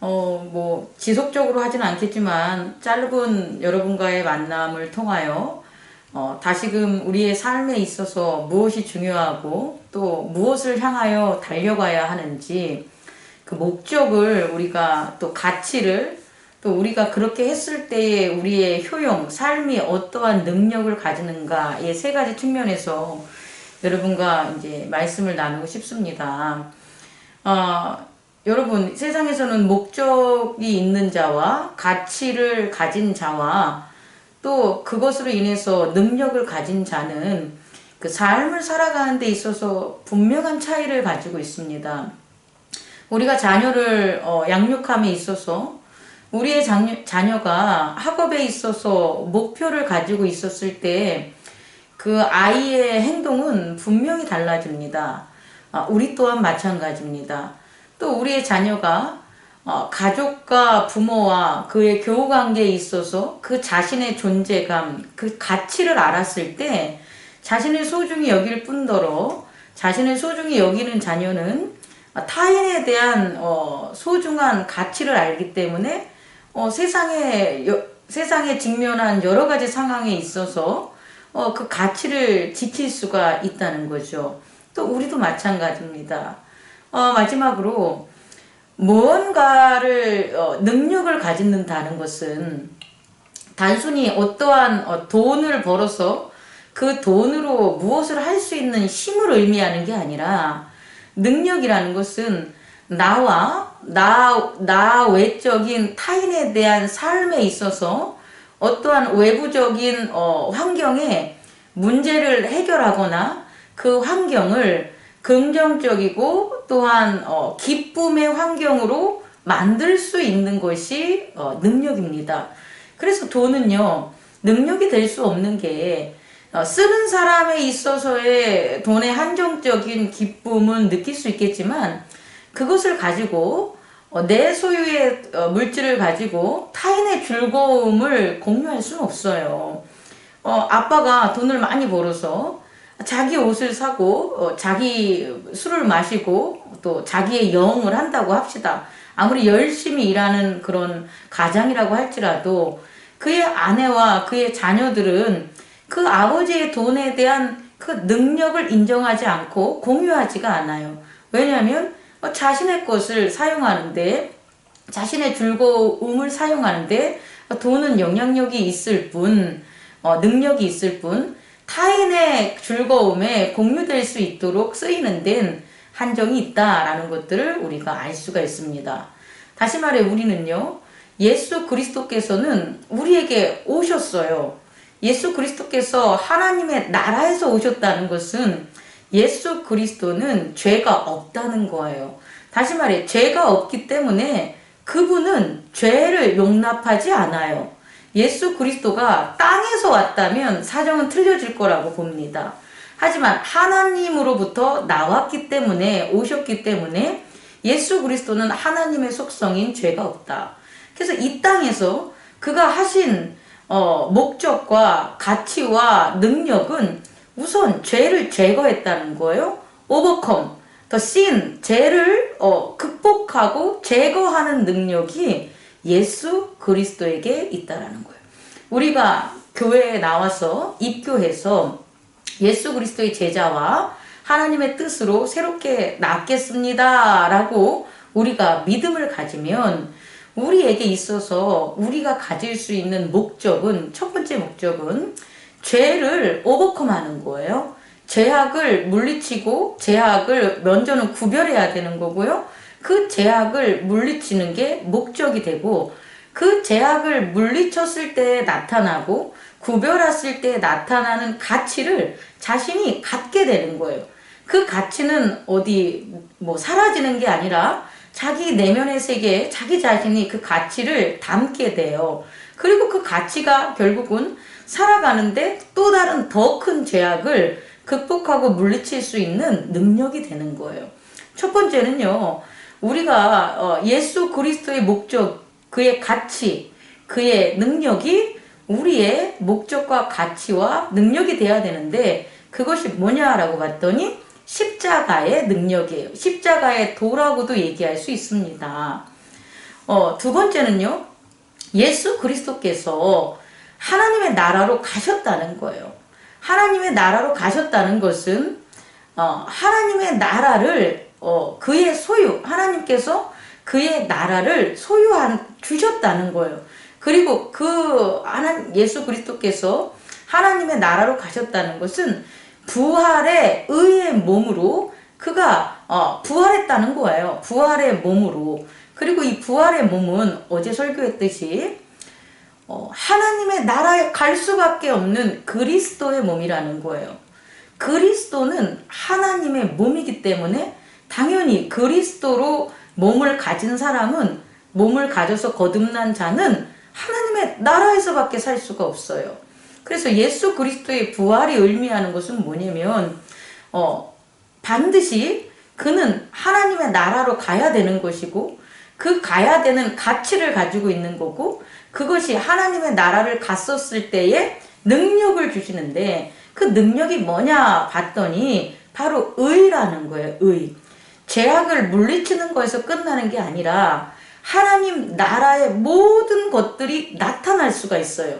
어, 뭐, 지속적으로 하진 않겠지만, 짧은 여러분과의 만남을 통하여, 어, 다시금 우리의 삶에 있어서 무엇이 중요하고, 또 무엇을 향하여 달려가야 하는지, 그 목적을 우리가 또 가치를 또 우리가 그렇게 했을 때의 우리의 효용, 삶이 어떠한 능력을 가지는가의 세 가지 측면에서 여러분과 이제 말씀을 나누고 싶습니다. 어, 여러분, 세상에서는 목적이 있는 자와 가치를 가진 자와 또 그것으로 인해서 능력을 가진 자는 그 삶을 살아가는 데 있어서 분명한 차이를 가지고 있습니다. 우리가 자녀를 어, 양육함에 있어서 우리의 자녀, 자녀 가 학업에 있어서 목표를 가지고 있었을 때 그 아이의 행동은 분명히 달라집니다. 아, 우리 또한 마찬가지입니다. 또 우리의 자녀가 어, 가족과 부모와 그의 교우 관계에 있어서 그 자신의 존재감, 그 가치를 알았을 때 자신을 소중히 여길 뿐더러 자신을 소중히 여기는 자녀는 타인에 대한 어, 소중한 가치를 알기 때문에 어, 세상에 여, 세상에 직면한 여러 가지 상황에 있어서 어, 그 가치를 지킬 수가 있다는 거죠. 또 우리도 마찬가지입니다. 어, 마지막으로 무언가를 어, 능력을 가진다는 것은 단순히 어떠한 어, 돈을 벌어서 그 돈으로 무엇을 할 수 있는 힘을 의미하는 게 아니라 능력이라는 것은 나와 나, 나 외적인 타인에 대한 삶에 있어서 어떠한 외부적인 어, 환경에 문제를 해결하거나 그 환경을 긍정적이고 또한 어, 기쁨의 환경으로 만들 수 있는 것이 어, 능력입니다. 그래서 돈은요 능력이 될 수 없는 게 어, 쓰는 사람에 있어서의 돈의 한정적인 기쁨은 느낄 수 있겠지만 그것을 가지고 어, 내 소유의 어, 물질을 가지고 타인의 즐거움을 공유할 수는 없어요. 어, 아빠가 돈을 많이 벌어서 자기 옷을 사고 어, 자기 술을 마시고 또 자기의 영을 한다고 합시다. 아무리 열심히 일하는 그런 가장이라고 할지라도 그의 아내와 그의 자녀들은 그 아버지의 돈에 대한 그 능력을 인정하지 않고 공유하지가 않아요. 왜냐하면 어, 자신의 것을 사용하는데 자신의 즐거움을 사용하는데 돈은 영향력이 있을 뿐 어, 능력이 있을 뿐 타인의 즐거움에 공유될 수 있도록 쓰이는 데는 한정이 있다라는 것들을 우리가 알 수가 있습니다. 다시 말해 우리는요 예수 그리스도께서는 우리에게 오셨어요. 예수 그리스도께서 하나님의 나라에서 오셨다는 것은 예수 그리스도는 죄가 없다는 거예요. 다시 말해 죄가 없기 때문에 그분은 죄를 용납하지 않아요. 예수 그리스도가 땅에서 왔다면 사정은 틀려질 거라고 봅니다. 하지만 하나님으로부터 나왔기 때문에 오셨기 때문에 예수 그리스도는 하나님의 속성인 죄가 없다. 그래서 이 땅에서 그가 하신 어, 목적과 가치와 능력은 우선 죄를 제거했다는 거예요. 오버컴, 더 씬, 죄를 어, 극복하고 제거하는 능력이 예수 그리스도에게 있다라는 거예요. 우리가 교회에 나와서 입교해서 예수 그리스도의 제자와 하나님의 뜻으로 새롭게 낫겠습니다. 라고 우리가 믿음을 가지면 우리에게 있어서 우리가 가질 수 있는 목적은 첫 번째 목적은 죄를 오버컴하는 거예요. 제약을 물리치고 제약을 먼저는 구별해야 되는 거고요. 그 제약을 물리치는 게 목적이 되고 그 제약을 물리쳤을 때 나타나고 구별했을 때 나타나는 가치를 자신이 갖게 되는 거예요. 그 가치는 어디 뭐 사라지는 게 아니라 자기 내면의 세계에 자기 자신이 그 가치를 담게 돼요. 그리고 그 가치가 결국은 살아가는데 또 다른 더 큰 제약을 극복하고 물리칠 수 있는 능력이 되는 거예요. 첫 번째는요, 우리가 어, 예수 그리스도의 목적, 그의 가치, 그의 능력이 우리의 목적과 가치와 능력이 돼야 되는데 그것이 뭐냐라고 봤더니 십자가의 능력이에요. 십자가의 도라고도 얘기할 수 있습니다. 어, 두 번째는요. 예수 그리스도께서 하나님의 나라로 가셨다는 거예요. 하나님의 나라로 가셨다는 것은 어, 하나님의 나라를 어, 그의 소유 하나님께서 그의 나라를 소유한 주셨다는 거예요. 그리고 그 하나 예수 그리스도께서 하나님의 나라로 가셨다는 것은 부활의 의의 몸으로 그가 어, 부활했다는 거예요. 부활의 몸으로. 그리고 이 부활의 몸은 어제 설교했듯이 어, 하나님의 나라에 갈 수밖에 없는 그리스도의 몸이라는 거예요. 그리스도는 하나님의 몸이기 때문에 당연히 그리스도로 몸을 가진 사람은 몸을 가져서 거듭난 자는 하나님의 나라에서밖에 살 수가 없어요. 그래서 예수 그리스도의 부활이 의미하는 것은 뭐냐면 어, 반드시 그는 하나님의 나라로 가야 되는 것이고 그 가야 되는 가치를 가지고 있는 거고 그것이 하나님의 나라를 갔었을 때에 능력을 주시는데 그 능력이 뭐냐 봤더니 바로 의라는 거예요. 의. 죄악을 물리치는 거에서 끝나는 게 아니라 하나님 나라의 모든 것들이 나타날 수가 있어요.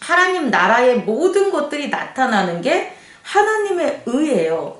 하나님 나라의 모든 것들이 나타나는 게 하나님의 의예요.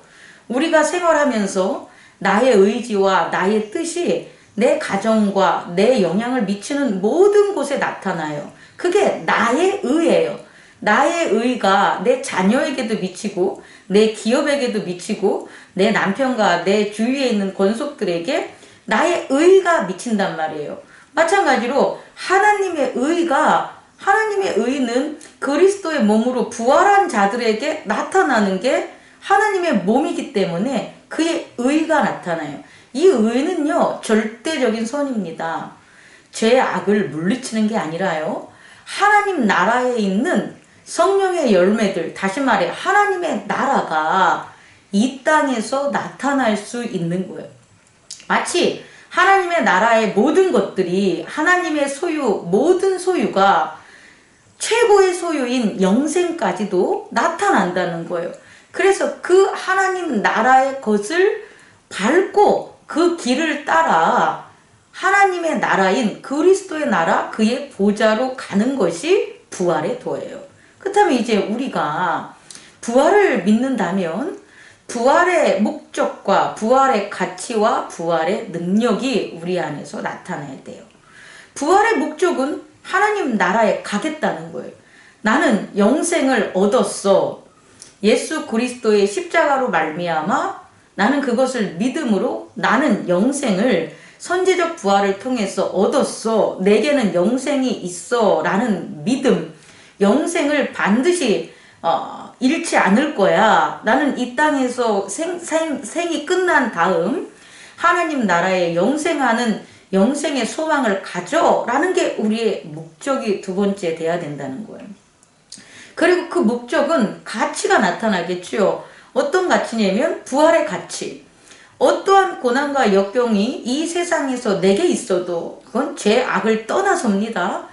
우리가 생활하면서 나의 의지와 나의 뜻이 내 가정과 내 영향을 미치는 모든 곳에 나타나요. 그게 나의 의예요. 나의 의가 내 자녀에게도 미치고 내 기업에게도 미치고 내 남편과 내 주위에 있는 권속들에게 나의 의가 미친단 말이에요. 마찬가지로 하나님의 의가 하나님의 의는 그리스도의 몸으로 부활한 자들에게 나타나는 게 하나님의 몸이기 때문에 그의 의가 나타나요. 이 의는요, 절대적인 선입니다. 죄 악을 물리치는 게 아니라요, 하나님 나라에 있는 성령의 열매들, 다시 말해, 하나님의 나라가 이 땅에서 나타날 수 있는 거예요. 마치 하나님의 나라의 모든 것들이 하나님의 소유, 모든 소유가 최고의 소유인 영생까지도 나타난다는 거예요. 그래서 그 하나님 나라의 것을 밟고 그 길을 따라 하나님의 나라인 그리스도의 나라 그의 보좌로 가는 것이 부활의 도예요. 그렇다면 이제 우리가 부활을 믿는다면 부활의 목적과 부활의 가치와 부활의 능력이 우리 안에서 나타나야 돼요. 부활의 목적은 하나님 나라에 가겠다는 거예요. 나는 영생을 얻었어. 예수 그리스도의 십자가로 말미암아 나는 그것을 믿음으로 나는 영생을 선제적 부활을 통해서 얻었어. 내게는 영생이 있어. 라는 믿음. 영생을 반드시 어, 잃지 않을 거야. 나는 이 땅에서 생, 생, 생이 끝난 다음 하나님 나라에 영생하는 영생의 소망을 가져. 라는 게 우리의 목적이 두 번째 돼야 된다는 거예요. 그리고 그 목적은 가치가 나타나겠죠. 어떤 가치냐면 부활의 가치. 어떠한 고난과 역경이 이 세상에서 내게 있어도 그건 제 악을 떠나섭니다.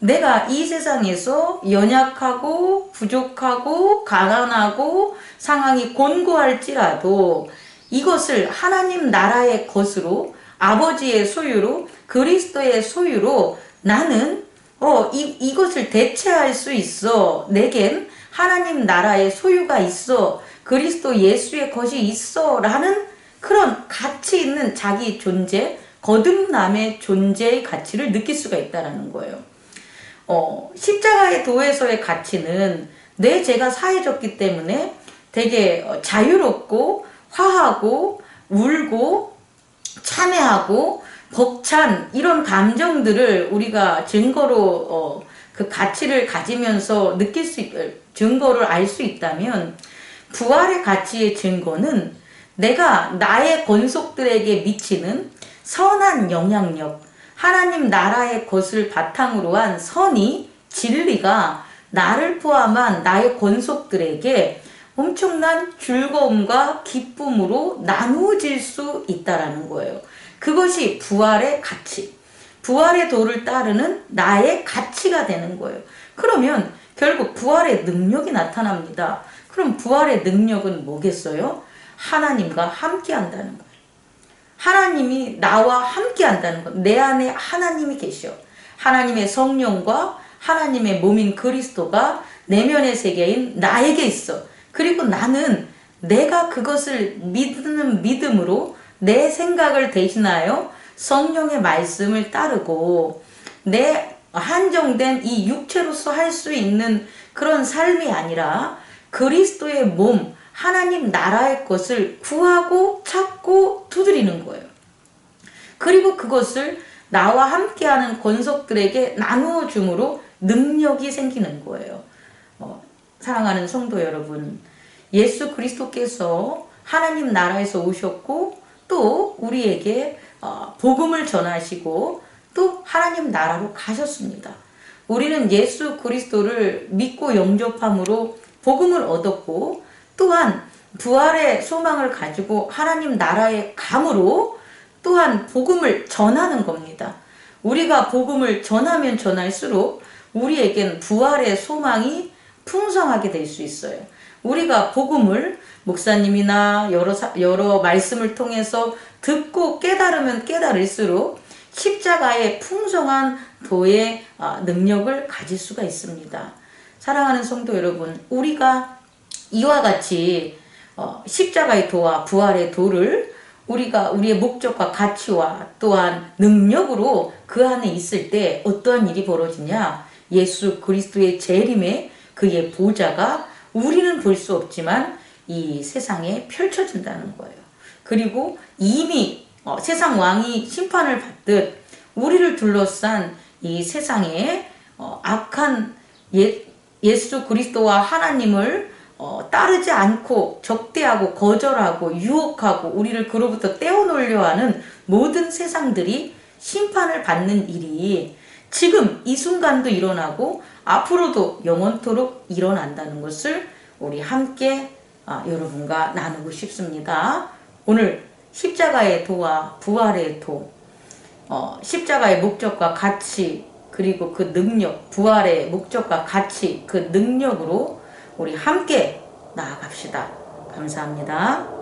내가 이 세상에서 연약하고 부족하고 가난하고 상황이 곤고할지라도 이것을 하나님 나라의 것으로 아버지의 소유로 그리스도의 소유로 나는 어, 이, 이것을 대체할 수 있어. 내겐 하나님 나라의 소유가 있어. 그리스도 예수의 것이 있어. 라는 그런 가치 있는 자기 존재, 거듭남의 존재의 가치를 느낄 수가 있다는 거예요. 어, 십자가의 도에서의 가치는 내 죄가 사해졌기 때문에 되게 어, 자유롭고 화하고 울고 참회하고 벅찬 이런 감정들을 우리가 증거로 어, 그 가치를 가지면서 느낄 수 있, 증거를 알 수 있다면 부활의 가치의 증거는 내가 나의 권속들에게 미치는 선한 영향력, 하나님 나라의 것을 바탕으로 한 선이 진리가 나를 포함한 나의 권속들에게 엄청난 즐거움과 기쁨으로 나누어질 수 있다라는 거예요. 그것이 부활의 가치, 부활의 도를 따르는 나의 가치가 되는 거예요. 그러면 결국 부활의 능력이 나타납니다. 그럼 부활의 능력은 뭐겠어요? 하나님과 함께 한다는 거예요. 하나님이 나와 함께 한다는 것. 내 안에 하나님이 계셔. 하나님의 성령과 하나님의 몸인 그리스도가 내면의 세계인 나에게 있어. 그리고 나는 내가 그것을 믿는 믿음으로 내 생각을 대신하여 성령의 말씀을 따르고 내 한정된 이 육체로서 할 수 있는 그런 삶이 아니라 그리스도의 몸, 하나님 나라의 것을 구하고 찾고 두드리는 거예요. 그리고 그것을 나와 함께하는 권속들에게 나누어 줌으로 능력이 생기는 거예요. 어, 사랑하는 성도 여러분, 예수 그리스도께서 하나님 나라에서 오셨고 또 우리에게 어, 복음을 전하시고 또 하나님 나라로 가셨습니다. 우리는 예수 그리스도를 믿고 영접함으로 복음을 얻었고 또한 부활의 소망을 가지고 하나님 나라에 감으로 또한 복음을 전하는 겁니다. 우리가 복음을 전하면 전할수록 우리에겐 부활의 소망이 풍성하게 될 수 있어요. 우리가 복음을 목사님이나 여러, 여러 말씀을 통해서 듣고 깨달으면 깨달을수록 십자가의 풍성한 도의 아, 능력을 가질 수가 있습니다. 사랑하는 성도 여러분, 우리가 이와 같이 어, 십자가의 도와 부활의 도를 우리가 우리의 목적과 가치와 또한 능력으로 그 안에 있을 때 어떠한 일이 벌어지냐? 예수 그리스도의 재림에 그의 보좌가 우리는 볼 수 없지만 이 세상에 펼쳐진다는 거예요. 그리고 이미 어, 세상 왕이 심판을 받듯 우리를 둘러싼 이 세상에 어, 악한 예, 예수 그리스도와 하나님을 어, 따르지 않고 적대하고 거절하고 유혹하고 우리를 그로부터 떼어놓으려 하는 모든 세상들이 심판을 받는 일이 지금 이 순간도 일어나고 앞으로도 영원토록 일어난다는 것을 우리 함께 아, 여러분과 나누고 싶습니다. 오늘 십자가의 도와 부활의 도, 어, 십자가의 목적과 가치, 그리고 그 능력, 부활의 목적과 가치, 그 능력으로 우리 함께 나아갑시다. 감사합니다.